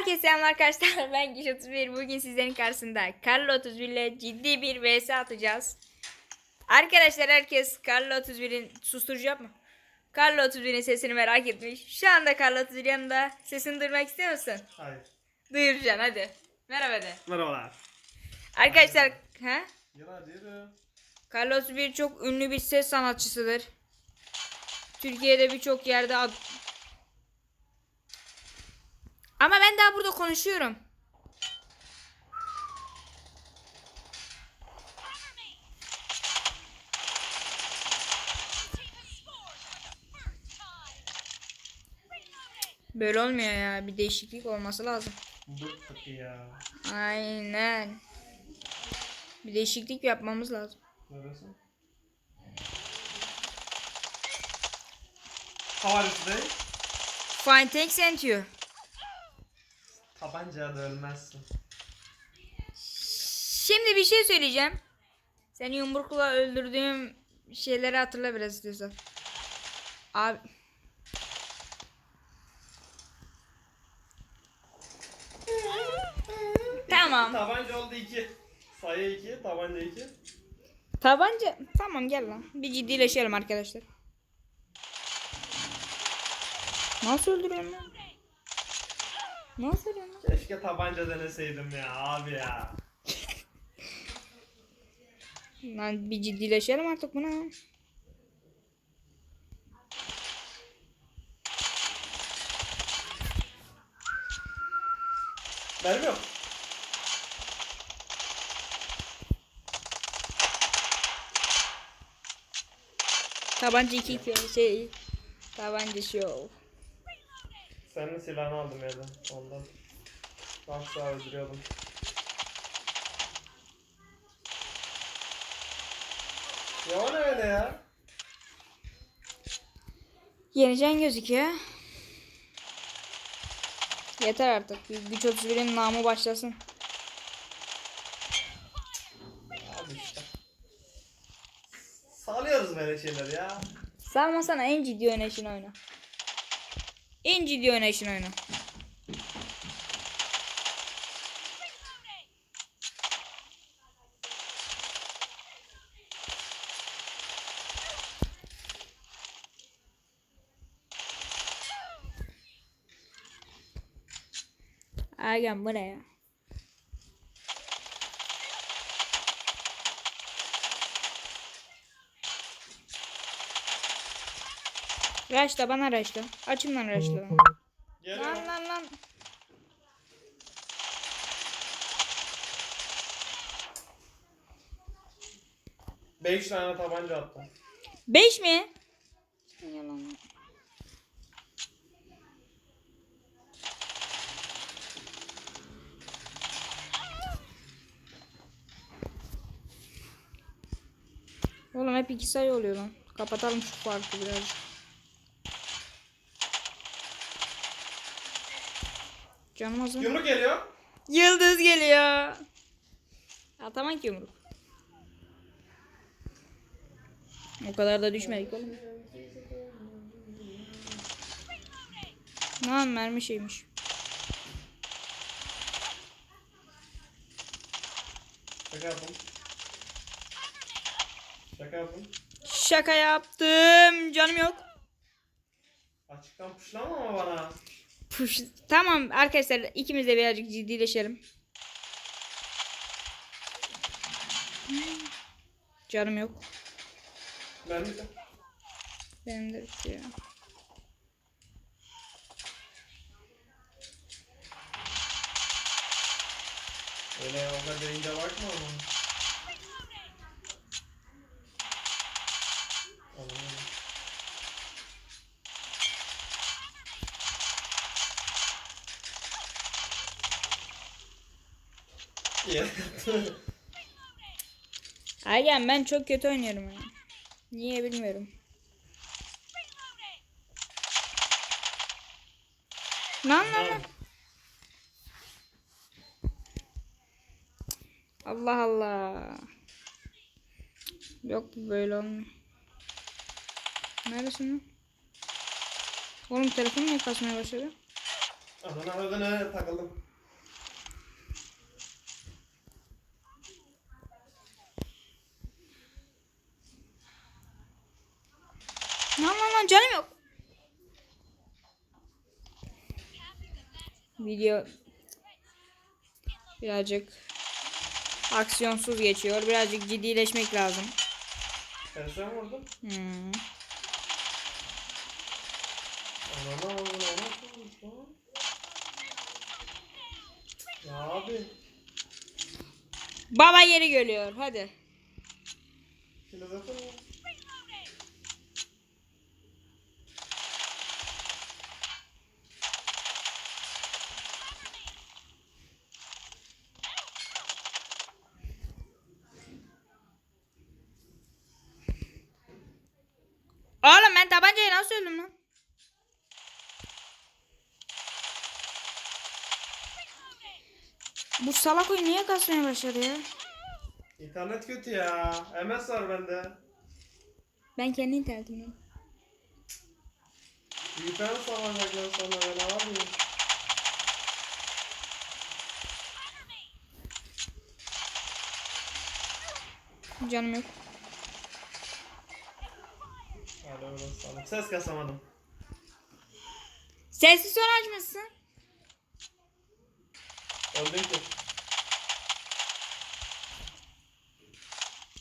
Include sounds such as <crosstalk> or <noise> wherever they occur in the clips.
Herkese selamlar arkadaşlar. <laughs> Ben Giş 31. Bugün sizlerin karşısında Carlo 31 ile ciddi bir vs atacağız. Arkadaşlar herkes Carlo 31'in susturucu yapma. Carlo 31'in sesini merak etmiş. Şu anda Carlo 31 yanında. Sesini duyurmak istiyor musun? Hayır. Duyuracaksın hadi. Merhaba de. Merhabalar. Arkadaşlar ha? Yürü hadi yürü. Carlo 31 çok ünlü bir ses sanatçısıdır. Türkiye'de birçok yerde ad... Ama ben daha burada konuşuyorum. Böyle olmuyor ya. Bir değişiklik olması lazım. Bıktık ya. Aynen. Bir değişiklik yapmamız lazım. Neresi? How are you today? Fine thanks and you. Tabancaya da ölmezsin. Şimdi bir şey söyleyeceğim. Seni yumrukla öldürdüğüm şeyleri hatırla biraz istiyorsan. Abi. Tamam. Tabanca oldu 2. Sayı 2, tabanca 2. Tabanca. Tamam gel lan. Bir ciddileşelim arkadaşlar. Nasıl öldürüyorum lan? Öldürüyorum lan? Keşke tabanca deneseydim ya abi ya. Lan bir ciddileşelim artık buna. Benim yok. Tabanca 2 2 şey. Tabanca show. Senin silahını aldım yerden ondan. Nasıl öldürüyordum. Ya o ne öyle ya? Yeneceğin gözüküyor. Yeter artık. Güç 31'in namı başlasın. Abi işte. Sağlıyoruz böyle şeyler ya. Salmasana en ciddi oynayışını oyna. En ciddi oynayışını oyna. Ergen bu Raşla bana raşla. Açın lan raşla. Lan lan lan. Beş tane tabanca attım. 5 mi? Yalan. Oğlum hep iki sayı oluyor lan. Kapatalım şu farkı biraz. Canım az mı? Yumruk geliyor. Yıldız geliyor. Atamam ki yumruk. O kadar da düşmedik oğlum. Lan mermi şeymiş. Şaka yaptım. Şaka yaptım. Şaka yaptım. Canım yok. Açıktan puşlama ama bana. Puş. Tamam arkadaşlar ikimiz de birazcık ciddileşelim. Canım yok. Ben de. Benim de bitiyor. Öyle o kadar deyince bakma ama. Ya. Aygen ben çok kötü oynuyorum ya. Niye bilmiyorum. Lan lan lan. Allah Allah. Yok böyle olmuyor. Neredesin lan? Oğlum telefon niye kasmaya başladı? Adana adana takıldım. Lan lan lan canım yok. Video birazcık aksiyonsuz geçiyor. Birazcık ciddileşmek lazım. Ben sen vurdum. Hmm. Nasıl olmuş lan? Ya abi. Baba yeri görüyor. Hadi. Filozofu mu? Oğlum ben tabancayı nasıl öldüm lan? Bu salak oyun niye kasmaya başladı ya? İnternet kötü ya. MS var bende. Ben kendi internetimden. VPN sağlayacaklar sonra ben abi. Canım yok. Hadi öyle sağlık. Ses kasamadım. Sessiz son açmışsın. Öldün ki.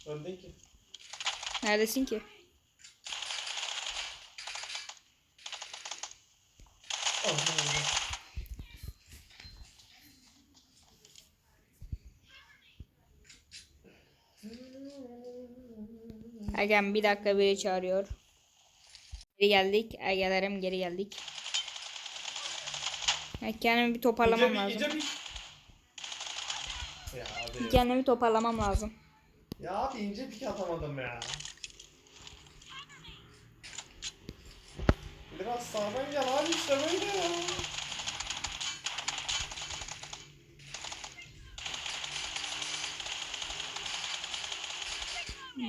Öldün ki. Neredesin ki? Ergen bir dakika biri çağırıyor. Geri geldik. Ergelerim geri geldik. Kendimi bir toparlamam İyice bir, lazım. iyice bir. Ya abi. Kendimi toparlamam lazım. Ya abi ince pik atamadım ya. Biraz sağdan gel abi işte böyle ya.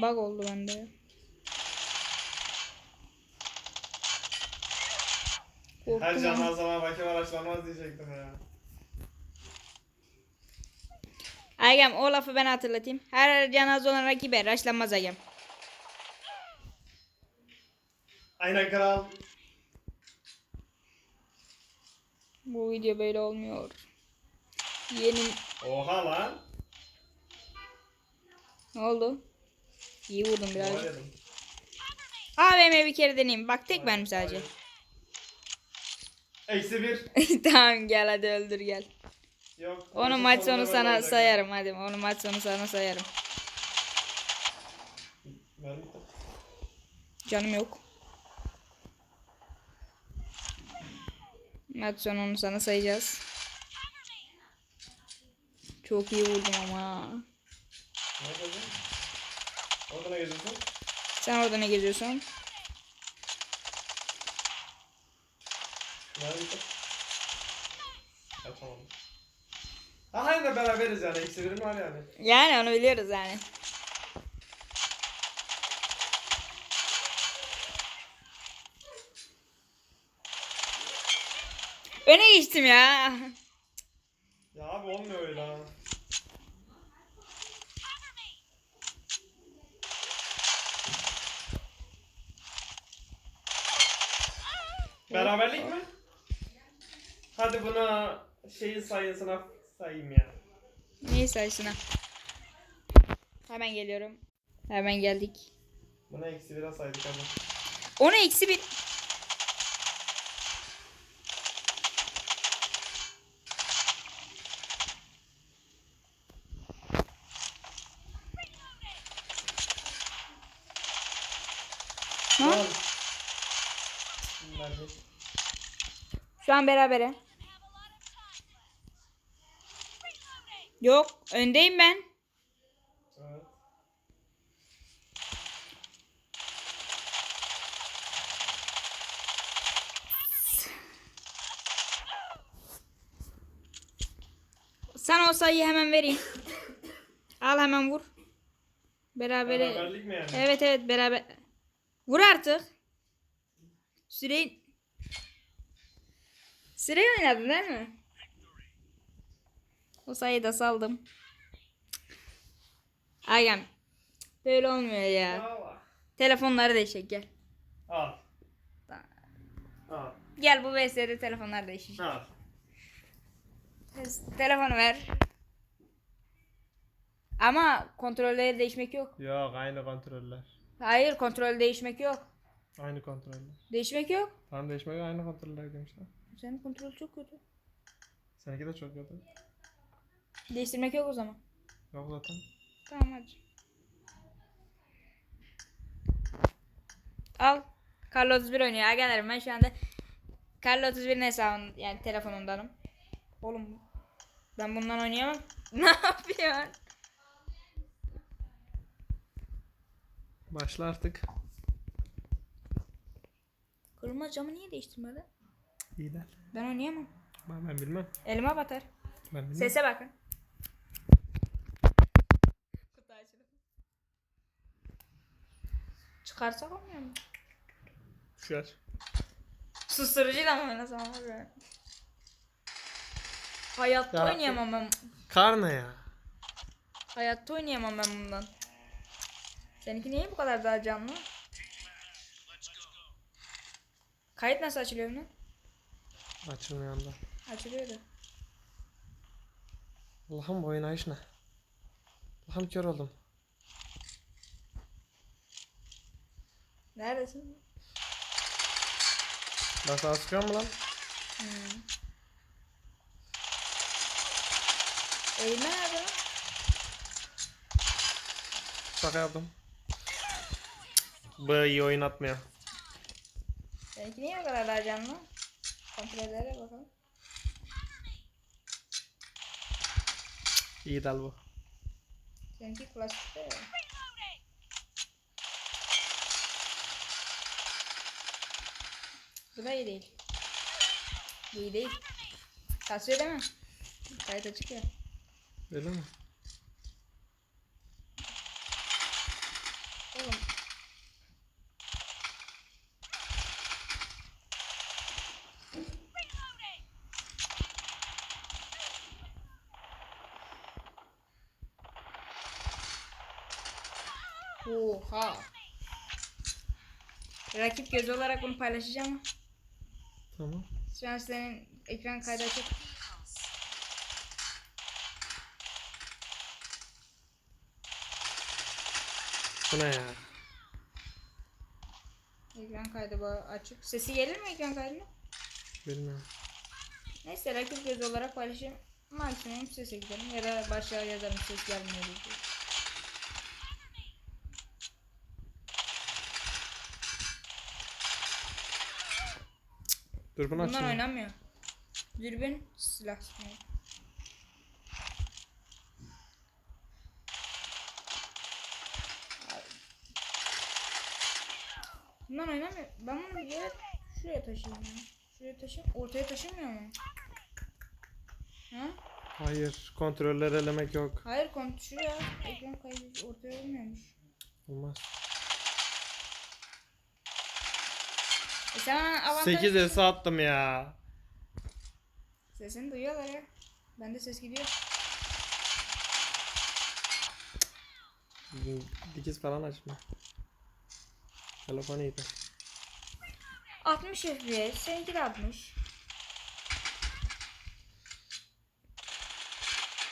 Bug oldu bende. Her Korktum canlı ama. zaman bakım araçlanmaz diyecektim ya. Ergem o lafı ben hatırlatayım. Her cenaze olan rakibe raşlanmaz Ergem. Aynen kral. Bu video böyle olmuyor. Yeni Oha lan. ne oldu? İyi vurdum yedim. AVM bir kere deneyeyim. Bak tek benim sadece. Eksi bir. <laughs> tamam gel hadi öldür gel. Yok. Onu maç sonu sana olacak. sayarım hadi. Onu maç sonu sana sayarım. Canım yok. Maç sonu onu sana sayacağız. Çok iyi vurdum ama. Orada ne geziyorsun? Sen orada ne geziyorsun? Ben bittim. Kaçamadım. Ha hayır da beraberiz yani. Eksi birim var yani. Yani onu biliyoruz yani. Öne geçtim ya. Ya abi olmuyor öyle ha. Beraberlik mi? Hadi buna şeyin sayısına sayayım ya. Neyi sayısına? Hemen geliyorum. Hemen geldik. Buna eksi bire saydık hadi. Onu eksi bir. Ha? Lan. Hadi. Şu an berabere. Yok, öndeyim ben. Evet. Sana o sayıyı hemen vereyim. Al hemen vur. Berabere. Beraberlik mi yani? Evet evet beraber. Vur artık. Süreyi. Süre oynadın değil mi? O sayıyı da saldım. Agam. Böyle olmuyor ya. Al. Telefonları değişecek gel. Al. Al. Gel bu VS'de telefonlar değişecek. Al. Telefonu ver. Ama kontrolleri değişmek yok. Yok aynı kontroller. Hayır kontrol değişmek yok. Aynı kontroller. Değişmek yok. Tam değişmek aynı kontroller demişler. Senin kontrol çok kötü. Seninki de çok kötü. Değiştirmek yok o zaman. Yok zaten. Tamam hadi. Al. Carlo 31 oynuyor. Arkadaşlar ben şu anda Carlo 31'in hesabın yani telefonundanım. Oğlum ben bundan oynayamam. <laughs> ne yapıyorsun? Başla artık. Kırılmaz camı niye değiştirmedi? De. Ben oynayamam. Ben, ben bilmem. Elime batar. Ben bilmem. Sese bakın. Çıkarsak olmuyor mu? Düşer. Susturucuyla mı oynasam abi? Hayatta Ya- oynayamam ben. Kar ne ya? Hayatta oynayamam ben bundan. Seninki niye bu kadar daha canlı? Kayıt nasıl açılıyor bunun? Açılmıyor anda. Açılıyordu. Allah'ım bu oynayış ne? Allah'ım kör oldum. Neredesin? Ben sana sıkıyor mu lan? Hmm. Eğilme nerede lan? Şaka yaptım. Bu iyi oynatmıyor. Seninki niye bu kadar daha canlı? Kontrollere bakalım. İyi dal bu. Seninki klasikte ya. Bu iyi değil. Bu iyi değil. Değil mi? Kayıt açık ya. Öyle mi? Oha. Rakip gözü olarak bunu paylaşacağım. Tamam. Şu an senin ekran kaydı açık. Bu ne ya? Ekran kaydı bu açık. Sesi gelir mi ekran kaydına? Bilmiyorum. Neyse rakip gözü olarak paylaşayım. Maksimum sese gidelim ya da başlığa yazarım ses gelmiyor diye. Dur bunu Bunlar açayım. oynamıyor. Dürbün silah. Bunlar oynamıyor. Ben bunu bir yere şuraya taşıyayım ya. Şuraya taşıyayım. Ortaya taşımıyor mu? Ha? Hayır. Kontrolleri elemek yok. Hayır kont şuraya. Ekran kaydı ortaya olmuyormuş. Olmaz. E sen bana avantaj... 8 esi attım ya. Sesini duyuyorlar ya. Bende ses gidiyor. Dikiz falan açma. Telefon iyiydi. 60 FPS. Seninki de 60.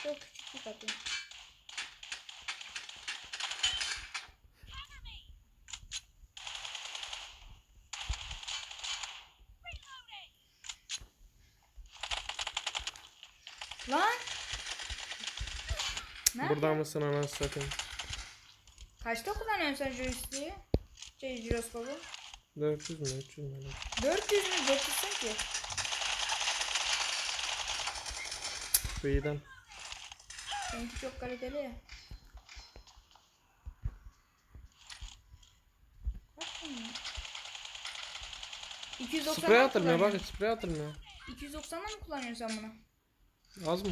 Çok küçük bir katı. Lan! Ne Burada mısın anasını satayım? Kaçta kullanıyorsun sen joystick'i? Şey jiroskopu. 400 mü 300 mü? öyle? 400 mü? 400 ki. İyiden. Seninki çok kaliteli ya. Bak şimdi. 290'dan Sprey mı atılmıyor bak sprey atılmıyor. 290'dan mı kullanıyorsun sen bunu? Az mı?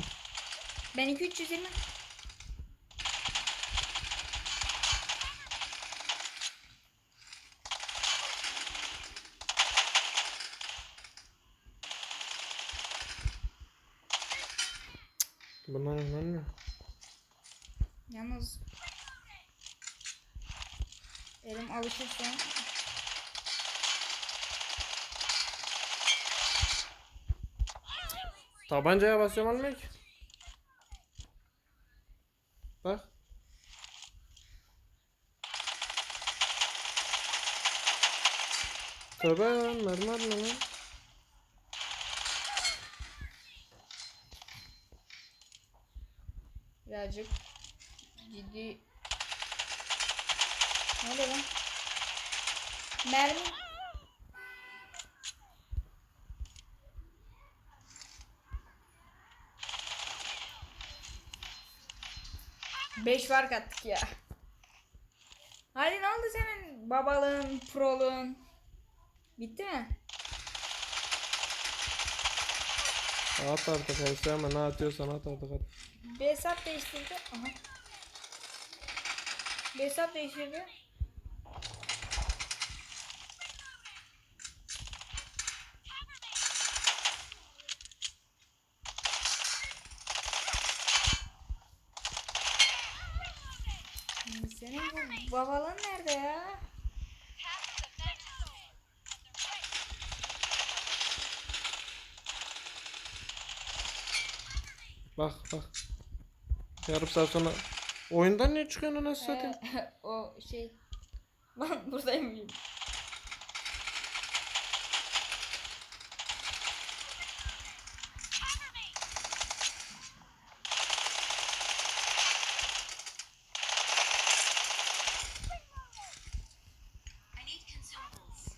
Ben 2320. Bunlar oynanmıyor. Yalnız elim alışırsa Tabancaya basıyorum ki. Bak. Tövbe mermi atma lan. Birazcık ciddi ne oluyor lan? Mermi Beş fark attık ya. Hadi ne oldu senin babalığın, proluğun? Bitti mi? At artık hepsi ama ne atıyorsan at artık at. Bir hesap değiştirdi. Aha. Bir hesap değiştirdi. Senin bu babalığın nerede ya? Bak bak. Yarım saat sonra oyundan niye çıkıyorsun nasıl satayım? <laughs> O şey. <laughs> Ben buradayım. I need consumables.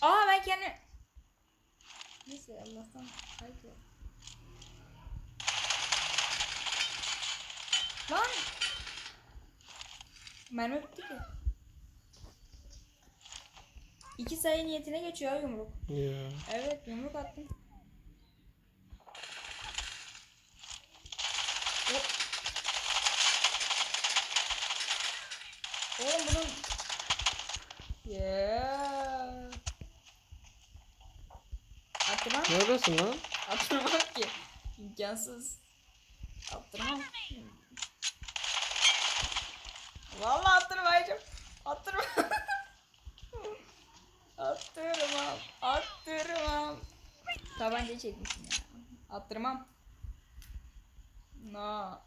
Aa ben kendi... Neyse Allah'tan haydi. Lan! Mermi bitti ki. İki sayı niyetine geçiyor yumruk. Ya. Evet yumruk attım. Hop. Oğlum bunun... Yeah. Attırmam. Neredesin lan? Attırmam ki. İmkansız. Attırmam. Vallahi attırmayacağım. Attırmam. <laughs> attırmam. Attırmam. Tabancayı çekmişim ya. Attırmam. No. <laughs>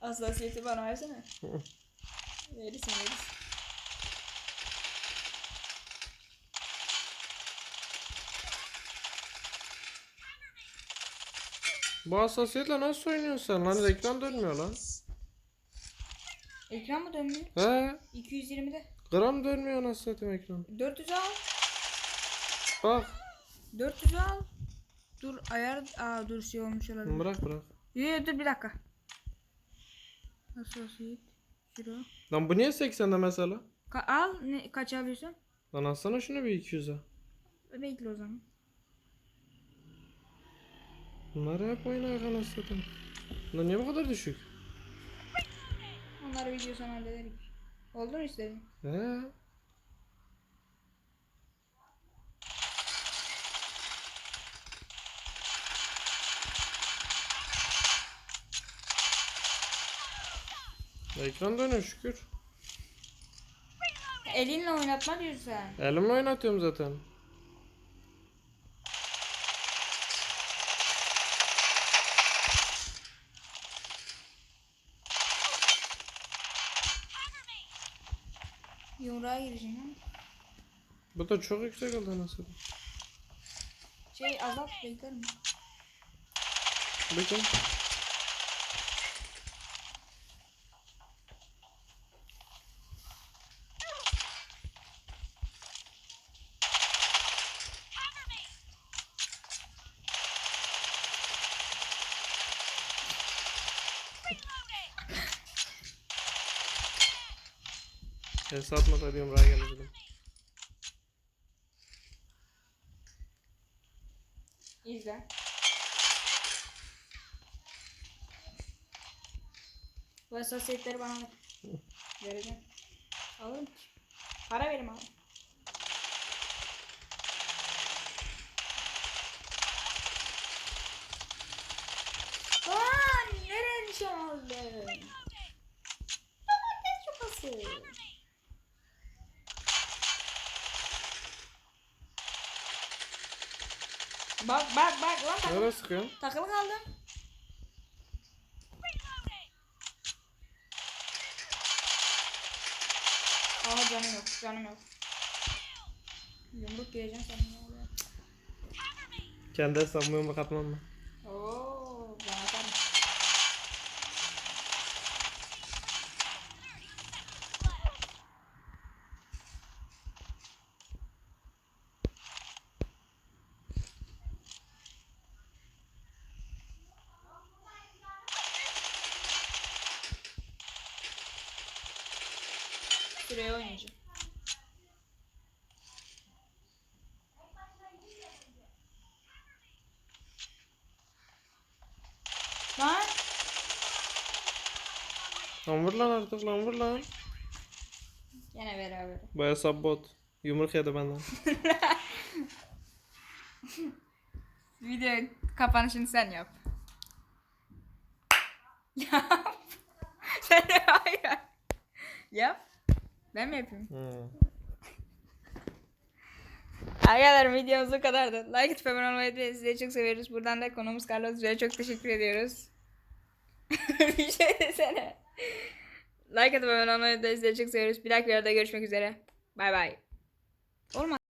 Hassasiyeti bana versene. verirsin verirsin. Bu hassasiyetle nasıl oynuyorsun sen lan? Ekran dönmüyor lan. Ekran mı dönmüyor? He? 220'de. Gram dönmüyor nasıl satayım ekran. 400 al. Bak. 400 al. Dur ayar aa dur şey olmuş olabilir. Bırak bırak. Yo, yo, dur bir dakika. Olsun? Şura. Lan bu niye 80'de mesela? Ka- al ne kaç alıyorsun? Lan alsana şunu bir 200'e. Bekle o zaman. Bunlar oyun ayağı nasıl satayım. Lan niye bu kadar düşük? Onları video sonra hallederik. Oldu mu istediğin? He? Ekran dönüyor şükür. Elinle oynatma diyorsun sen. Elimle oynatıyorum zaten. Yumruğa gireceksin ha. Bu da çok yüksek oldu nasıl? Şey azalt beklerim. Bakın. Ben satmasaydı yumruğa gelirdim. İzle. Bu hassasiyetleri bana ver. Vereceğim. Alırım ki. Para verim abi. Bak bak bak lan takılı, Nereye sıkıyorsun? takılı kaldım. Aha canım yok canım yok. Yumruk gireceğim oluyor? Kendi hesabımı bak atmam mı? Lan Lan vur lan artık lan vur lan. Gene beraber. Bu hesap bot. Yumruk yedi benden. <laughs> Video kapanışını sen yap. Yap. <laughs> sen de hayır. Yap. Ben mi yapayım? Hmm. Arkadaşlar videomuz bu kadardı. Like atıp abone olmayı unutmayın. Sizleri çok seviyoruz. Buradan da konuğumuz Carlos Bey'e çok teşekkür ediyoruz. <laughs> bir şey desene. Like atıp abone olmayı unutmayın. Sizleri çok seviyoruz. Bir dahaki videoda görüşmek üzere. Bay bay. Olmadı.